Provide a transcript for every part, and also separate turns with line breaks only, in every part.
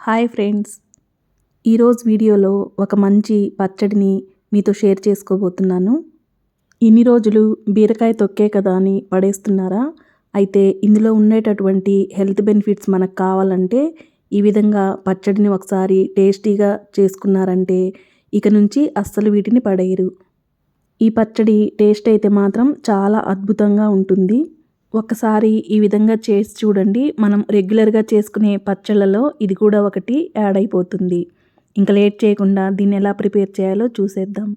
Hi friends. ఈరోజు వీడియోలో ఒక మంచి పచ్చడిని మీతో షేర్ చేసుకోబోతున్నాను. ఇన్ని రోజులు బీరకాయ తొక్కే కదా అని పడేస్తున్నారా? అయితే ఇందులో ఉండేటటువంటి హెల్త్ బెనిఫిట్స్ మనకు కావాలంటే ఈ విధంగా పచ్చడిని ఒకసారి టేస్టీగా చేసుకున్నారంటే ఇక నుంచి అస్సలు వీటిని పడేయరు. ఈ పచ్చడి టేస్ట్ అయితే మాత్రం చాలా అద్భుతంగా ఉంటుంది. ఒకసారి ఈ విధంగా చేసి చూడండి. మనం రెగ్యులర్గా చేసుకునే పచ్చళ్ళలో ఇది కూడా ఒకటి యాడ్ అయిపోతుంది. ఇంకా లేట్ చేయకుండా దీన్ని ఎలా ప్రిపేర్ చేయాలో చూసేద్దాం.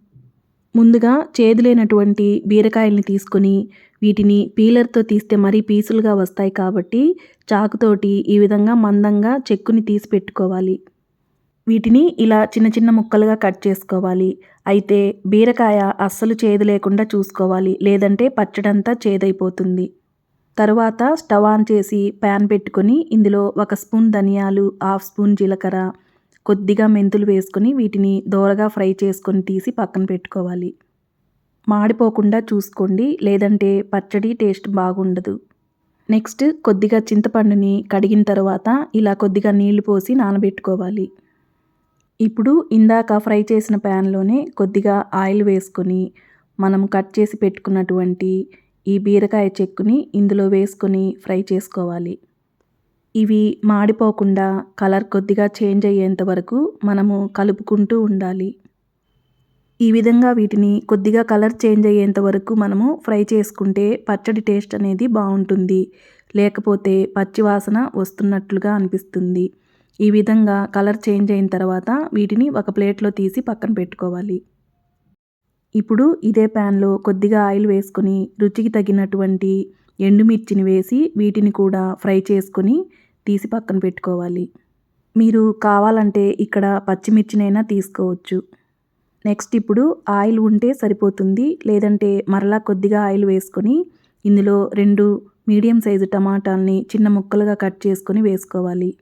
ముందుగా చేదులేనటువంటి బీరకాయల్ని తీసుకొని వీటిని పీలర్తో తీస్తే మరీ పీసులుగా వస్తాయి కాబట్టి చాకుతోటి ఈ విధంగా మందంగా చెక్కుని తీసి పెట్టుకోవాలి. వీటిని ఇలా చిన్న చిన్న ముక్కలుగా కట్ చేసుకోవాలి. అయితే బీరకాయ అస్సలు చేదు లేకుండా చూసుకోవాలి. లేదంటే పచ్చడంతా చేదైపోతుంది. తరువాత స్టవ్ ఆన్ చేసి ప్యాన్ పెట్టుకొని ఇందులో ఒక స్పూన్ ధనియాలు హాఫ్ స్పూన్ జీలకర్ర కొద్దిగా మెంతులు వేసుకొని వీటిని దోరగా ఫ్రై చేసుకొని తీసి పక్కన పెట్టుకోవాలి. మాడిపోకుండా చూసుకోండి లేదంటే పచ్చడి టేస్ట్ బాగుండదు. నెక్స్ట్ కొద్దిగా చింతపండుని కడిగిన తర్వాత ఇలా కొద్దిగా నీళ్ళు పోసి నానబెట్టుకోవాలి. ఇప్పుడు ఇందాక ఫ్రై చేసిన ప్యాన్లోనే కొద్దిగా ఆయిల్ వేసుకొని మనం కట్ చేసి పెట్టుకున్నటువంటి ఈ బీరకాయ చెక్కుని ఇందులో వేసుకొని ఫ్రై చేసుకోవాలి. ఇవి మాడిపోకుండా కలర్ కొద్దిగా చేంజ్ అయ్యేంత వరకు మనము కలుపుకుంటూ ఉండాలి. ఈ విధంగా వీటిని కొద్దిగా కలర్ చేంజ్ అయ్యేంత వరకు మనము ఫ్రై చేసుకుంటే పచ్చడి టేస్ట్ అనేది బాగుంటుంది. లేకపోతే పచ్చి వాసన వస్తున్నట్లుగా అనిపిస్తుంది. ఈ విధంగా కలర్ చేంజ్ అయిన తర్వాత వీటిని ఒక ప్లేట్లో తీసి పక్కన పెట్టుకోవాలి. ఇప్పుడు ఇదే ప్యాన్లో కొద్దిగా ఆయిల్ వేసుకొని రుచికి తగినటువంటి ఎండుమిర్చిని వేసి వీటిని కూడా ఫ్రై చేసుకొని తీసి పక్కన పెట్టుకోవాలి. మీరు కావాలంటే ఇక్కడ పచ్చిమిర్చినైనా తీసుకోవచ్చు. నెక్స్ట్ ఇప్పుడు ఆయిల్ ఉంటే సరిపోతుంది లేదంటే మరలా కొద్దిగా ఆయిల్ వేసుకొని ఇందులో రెండు మీడియం సైజు టమాటాలని చిన్న ముక్కలుగా కట్ చేసుకొని వేసుకోవాలి.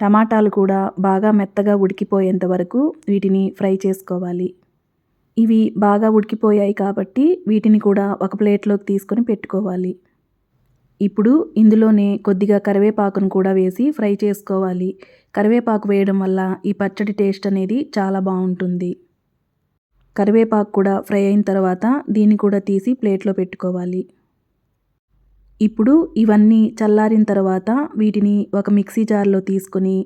టమాటాలు కూడా బాగా మెత్తగా ఉడికిపోయేంత వరకు వీటిని ఫ్రై చేసుకోవాలి. ఇవి బాగా ఉడికిపోయాయి కాబట్టి వీటిని కూడా ఒక ప్లేట్లోకి తీసుకొని పెట్టుకోవాలి. ఇప్పుడు ఇందులోనే కొద్దిగా కరివేపాకును కూడా వేసి ఫ్రై చేసుకోవాలి. కరివేపాకు వేయడం వల్ల ఈ పచ్చడి టేస్ట్ అనేది చాలా బాగుంటుంది. కరివేపాకు కూడా ఫ్రై అయిన తర్వాత దీన్ని కూడా తీసి ప్లేట్లో పెట్టుకోవాలి. ఇప్పుడు ఇవన్నీ చల్లారిన తర్వాత వీటిని ఒక మిక్సీ జార్లో తీసుకొని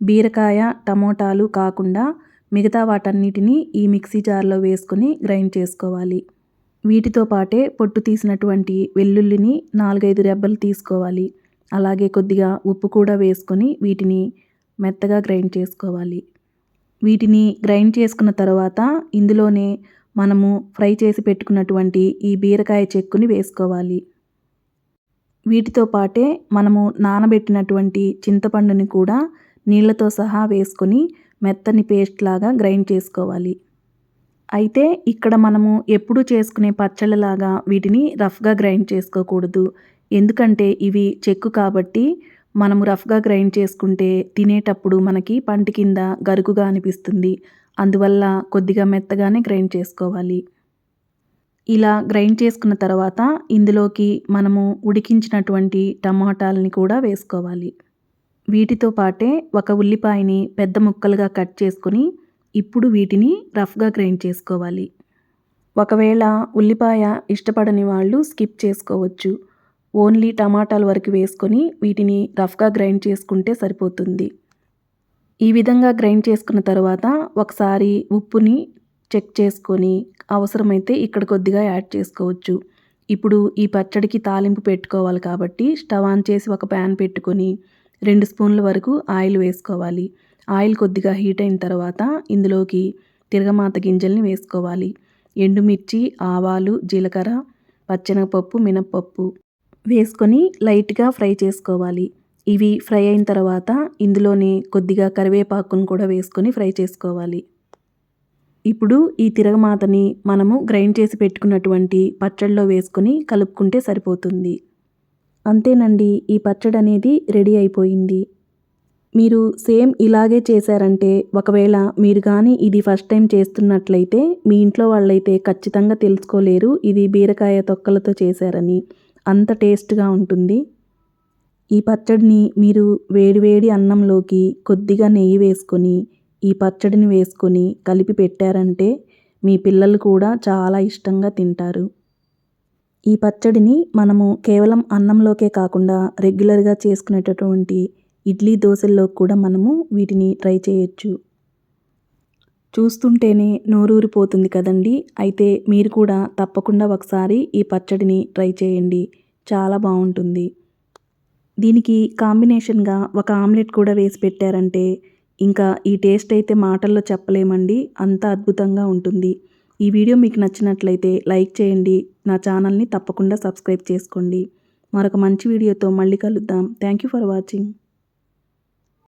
బీరకాయ టమోటాలు కాకుండా మిగతా వాటన్నిటిని ఈ మిక్సీ జార్లో వేసుకొని గ్రైండ్ చేసుకోవాలి. వీటితో పాటే పొట్టు తీసినటువంటి వెల్లుల్లిని నాలుగైదు రెబ్బలు తీసుకోవాలి. అలాగే కొద్దిగా ఉప్పు కూడా వేసుకొని వీటిని మెత్తగా గ్రైండ్ చేసుకోవాలి. వీటిని గ్రైండ్ చేసుకున్న తర్వాత ఇందులోనే మనము ఫ్రై చేసి పెట్టుకున్నటువంటి ఈ బీరకాయ చెక్కుని వేసుకోవాలి. వీటితో పాటే మనము నానబెట్టినటువంటి చింతపండుని కూడా నీళ్ళతో సహా వేసుకొని మెత్తని పేస్ట్ లాగా గ్రైండ్ చేసుకోవాలి. అయితే ఇక్కడ మనము ఎప్పుడు చేసుకునే పచ్చళ్ళలాగా వీటిని రఫ్గా గ్రైండ్ చేసుకోకూడదు. ఎందుకంటే ఇవి చెక్కు కాబట్టి మనము రఫ్గా గ్రైండ్ చేసుకుంటే తినేటప్పుడు మనకి పంటి కింద గరుకుగా అనిపిస్తుంది. అందువల్ల కొద్దిగా మెత్తగానే గ్రైండ్ చేసుకోవాలి. ఇలా గ్రైండ్ చేసుకున్న తర్వాత ఇందులోకి మనము ఉడికించినటువంటి టమాటాలని కూడా వేసుకోవాలి. వీటితో పాటే ఒక ఉల్లిపాయని పెద్ద ముక్కలుగా కట్ చేసుకొని ఇప్పుడు వీటిని రఫ్గా గ్రైండ్ చేసుకోవాలి. ఒకవేళ ఉల్లిపాయ ఇష్టపడని వాళ్ళు స్కిప్ చేసుకోవచ్చు. ఓన్లీ టమాటాల వరకు వేసుకొని వీటిని రఫ్గా గ్రైండ్ చేసుకుంటే సరిపోతుంది. ఈ విధంగా గ్రైండ్ చేసుకున్న తర్వాత ఒకసారి ఉప్పుని చెక్ చేసుకొని అవసరమైతే ఇక్కడ కొద్దిగా యాడ్ చేసుకోవచ్చు. ఇప్పుడు ఈ పచ్చడికి తాలింపు పెట్టుకోవాలి కాబట్టి స్టవ్ ఆన్ చేసి ఒక ప్యాన్ పెట్టుకొని రెండు స్పూన్ల వరకు ఆయిల్ వేసుకోవాలి. ఆయిల్ కొద్దిగా హీట్ అయిన తర్వాత ఇందులోకి తిరగమాత గింజల్ని వేసుకోవాలి. ఎండుమిర్చి ఆవాలు జీలకర్ర పచ్చెనగపప్పు మినప్పప్పు వేసుకొని లైట్గా ఫ్రై చేసుకోవాలి. ఇవి ఫ్రై అయిన తర్వాత ఇందులోనే కొద్దిగా కరివేపాకును కూడా వేసుకొని ఫ్రై చేసుకోవాలి. ఇప్పుడు ఈ తిరగమాతని మనము గ్రైండ్ చేసి పెట్టుకున్నటువంటి పచ్చడిలో వేసుకొని కలుపుకుంటే సరిపోతుంది. అంతేనండి ఈ పచ్చడి అనేది రెడీ అయిపోయింది. మీరు సేమ్ ఇలాగే చేశారంటే ఒకవేళ మీరు కానీ ఇది ఫస్ట్ టైం చేస్తున్నట్లయితే మీ ఇంట్లో వాళ్ళైతే ఖచ్చితంగా తెలుసుకోలేరు ఇది బీరకాయ తొక్కలతో చేశారని. అంత టేస్ట్గా ఉంటుంది. ఈ పచ్చడిని మీరు వేడివేడి అన్నంలోకి కొద్దిగా నెయ్యి వేసుకొని ఈ పచ్చడిని వేసుకొని కలిపి పెట్టారంటే మీ పిల్లలు కూడా చాలా ఇష్టంగా తింటారు. ఈ పచ్చడిని మనము కేవలం అన్నంలోకే కాకుండా రెగ్యులర్గా చేసుకునేటటువంటి ఇడ్లీ దోశల్లో కూడా మనము వీటిని ట్రై చేయొచ్చు. చూస్తుంటేనే నోరూరిపోతుంది కదండి. అయితే మీరు కూడా తప్పకుండా ఒకసారి ఈ పచ్చడిని ట్రై చేయండి. చాలా బాగుంటుంది. దీనికి కాంబినేషన్గా ఒక ఆమ్లెట్ కూడా వేసి పెట్టారంటే ఇంకా ఈ టేస్ట్ అయితే మాటల్లో చెప్పలేమండి. అంత అద్భుతంగా ఉంటుంది. ఈ వీడియో మీకు నచ్చినట్లయితే లైక్ చేయండి. నా ఛానల్ని తప్పకుండా సబ్స్క్రైబ్ చేసుకోండి. మరొక మంచి వీడియోతో మళ్ళీ కలుద్దాం. Thank you for watching